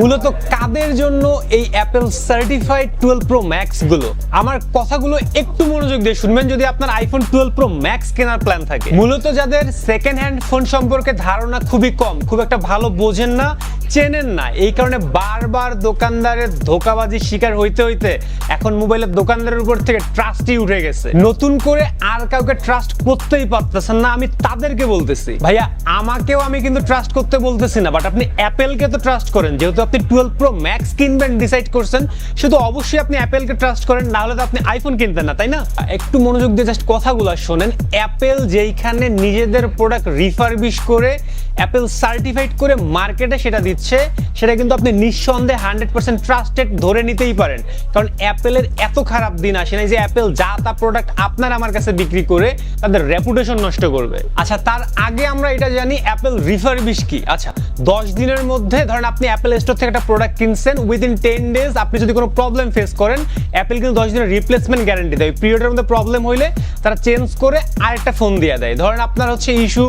মূলত কাদের জন্য এই অ্যাপেল সার্টিফাইড টুয়েলভ প্রো ম্যাক্সগুলো? আমার কথাগুলো একটু মনোযোগ দিয়ে শুনবেন যদি আপনার আইফোন টুয়েলভ প্রো ম্যাক্স কেনার প্ল্যান থাকে। মূলত যাদের সেকেন্ড হ্যান্ড ফোন সম্পর্কে ধারণা খুবই কম, খুব একটা ভালো বোঝেন না চেনেন না। এই কারণে বারবার দোকানদারের ধোকাবাজির শিকার হইতে হইতে এখন মোবাইলের দোকানদারের উপর থেকে ট্রাস্টই উঠে গেছে। নতুন করে আর কাউকে ট্রাস্ট করতেই পারতেছেন না, আমি তাদেরকে বলতেছি। ভাইয়া, আমাকেও আমি কিন্তু ট্রাস্ট করতে বলতেছি না বাট আপনি অ্যাপেলকে তো ট্রাস্ট করেন। যেহেতু আপনি টুয়েলভ প্রো ম্যাক্স কিনবেন ডিসাইড করছেন, শুধু অবশ্যই আপনি অ্যাপেলকে ট্রাস্ট করেন, না হলে তো আপনি আইফোন কিনতেন না, তাই না? একটু মনোযোগ দিয়ে জাস্ট কথাগুলো শোনেন। অ্যাপেল যেইখানে নিজেদের প্রোডাক্ট রিফারবিশ করে, অ্যাপেল সার্টিফাইড করে মার্কেটে সেটা দিচ্ছে, সেটা কিন্তু আপনি নিঃসন্দেহে হান্ড্রেড পার্সেন্ট ট্রাস্টেড ধরে নিতেই পারেন। কারণ অ্যাপেলের এত খারাপ দিন আসে না যে অ্যাপেল যা তা প্রোডাক্ট আপনার আমার কাছে বিক্রি করে তাদের রেপুটেশন নষ্ট করবে। আচ্ছা তার আগে আমরা এটা জানি, অ্যাপেল রিফারবিশ কি? আচ্ছা দশ দিনের মধ্যে ধরেন আপনি অ্যাপেল স্টোর থেকে একটা প্রোডাক্ট কিনছেন উইদিন টেন ডেজ আপনি যদি কোনো প্রবলেম ফেস করেন, অ্যাপেল কিন্তু দশ দিনের রিপ্লেসমেন্ট গ্যারান্টি দেয়। পিরিয়ডের মধ্যে প্রবলেম হইলে তারা চেঞ্জ করে আরেকটা ফোন দিয়ে দেয়। ধরেন আপনার হচ্ছে ইস্যু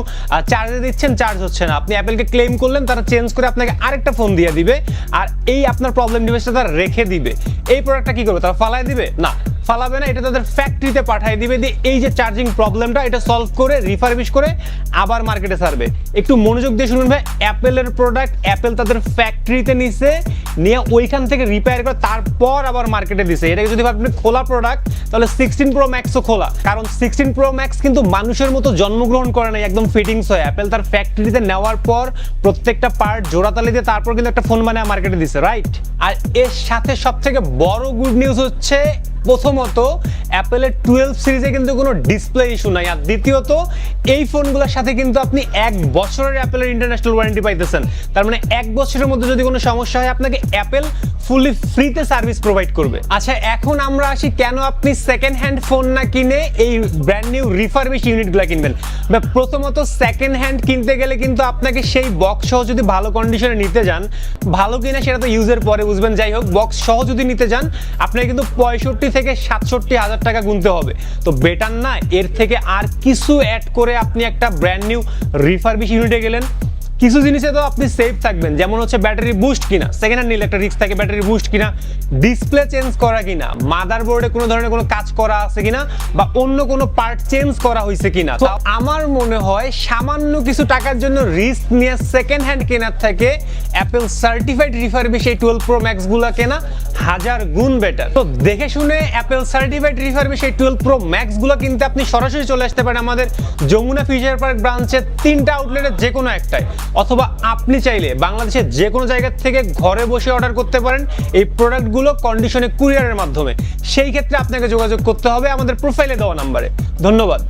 চার্জে দিচ্ছেন চার্জ হচ্ছে না। আপনি অ্যাপেলকে ক্লেম করলেন, তারা চেঞ্জ করে আপনাকে আরেকটা ফোন দিয়ে দিবে, আর এই আপনার প্রবলেম ডিভাইসটা তারা রেখে দিবে। এই প্রোডাক্টটা কি করবে? তারা ফালায় দিবে? না। ফালাবে না, এটা তাদের ফ্যাক্টরিতে পাঠিয়ে দিবে, দিয়ে এই যে চার্জিং প্রবলেমটা এটা সলভ করে রিফারবিশ করে আবার মার্কেটে ছাড়বে। একটু মনোযোগ দিয়ে শুনুন ভাই অ্যাপেলের প্রোডাক্ট অ্যাপেল তাদের ফ্যাক্টরিতে নিছে, নিয়ে ওইখান থেকে রিপেয়ার করে তারপর আবার মার্কেটে দিছে। এটাকে যদি আপনি খোলা প্রোডাক্ট তাহলে সিক্সটিন প্রো ম্যাক্সও খোলা। কারণ সিক্সটিন প্রো ম্যাক্স কিন্তু মানুষের মতো জন্মগ্রহণ করে নাই, একদম ফিটিংস হয়। অ্যাপেল তার ফ্যাক্টরিতে নেওয়ার পর প্রত্যেকটা পার্ট জোড়াতালি দিয়ে তারপর কিন্তু একটা ফোন বানায় মার্কেটে দিছে রাইট আর এর সাথে সব থেকে বড় গুড নিউজ হচ্ছে প্রথমত অ্যাপেলের টুয়েলভ সিরিজে কিন্তু কোনো ডিসপ্লে ইস্যু নাই। আর দ্বিতীয়ত, এই ফোনগুলোর সাথে কিন্তু আপনি এক বছরের অ্যাপেলের ইন্টারন্যাশনাল ওয়ারেন্টি পাইতেছেন। তার মানে এক বছরের মধ্যে যদি কোনো সমস্যা হয়, আপনাকে অ্যাপেল ফুলি ফ্রিতে সার্ভিস প্রোভাইড করবে। আচ্ছা এখন আমরা আসি, কেন আপনি সেকেন্ড হ্যান্ড ফোন না কিনে এই ব্র্যান্ড নিউ রিফারবিশ ইউনিটগুলো কিনবেন? বা প্রথমত সেকেন্ড হ্যান্ড কিনতে গেলে কিন্তু আপনাকে সেই বক্স সহ যদি ভালো কন্ডিশনে নিতে যান, ভালো কিনা সেটা তো ইউজের পরে বুঝবেন। যাই হোক বক্স সহ যদি নিতে যান, আপনাকে কিন্তু পঁয়ষট্টি থেকে সাতষট্টি হাজার টাকা গুনতে হবে। তো বেটার না, এর থেকে আর কিছু অ্যাড করে আপনি একটা ব্র্যান্ড নিউ রিফারবিশ ইউনিটে গেলেন। কিছু জিনিসে তো আপনি সেফ থাকবেন, যেমন হচ্ছে ব্যাটারি বুস্ট কিনা। সেকেন্ড হ্যান্ড নিলে রিস্ক থাকে ব্যাটারি বুস্ট কিনা। ডিসপ্লে চেঞ্জ করা কিনা। মাদার বোর্ডে কোনো ধরনের কোনো কাজ করা আছে কিনা বা অন্য কোনো পার্ট চেঞ্জ করা হয়েছে কিনা। তো আমার মনে হয় সামান্য কিছু টাকার জন্য রিস্ক নিয়ে সেকেন্ড হ্যান্ড কেনার থেকে অ্যাপেল সার্টিফাইড রিফারবিশ এই টুয়েলভ প্রো ম্যাক্সগুলা কেনা। হাজার গুণ বেটার তো দেখে শুনে অ্যাপেল সার্টিফাইড রিফারবিশ এই টুয়েলভ প্রো ম্যাক্সগুলো কিনতে আপনি সরাসরি চলে আসতে পারেন আমাদের যমুনা ফিউচার পার্ক ব্রাঞ্চের তিনটা আউটলেটের যে কোনো একটাই অথবা আপনি চাইলে বাংলাদেশের যে কোনো জায়গা থেকে ঘরে বসে অর্ডার করতে পারেন এই প্রোডাক্টগুলো কন্ডিশনে কুরিয়ারের মাধ্যমে। সেই ক্ষেত্রে আপনাকে যোগাযোগ করতে হবে আমাদের প্রোফাইলে দেওয়া নাম্বারে ধন্যবাদ।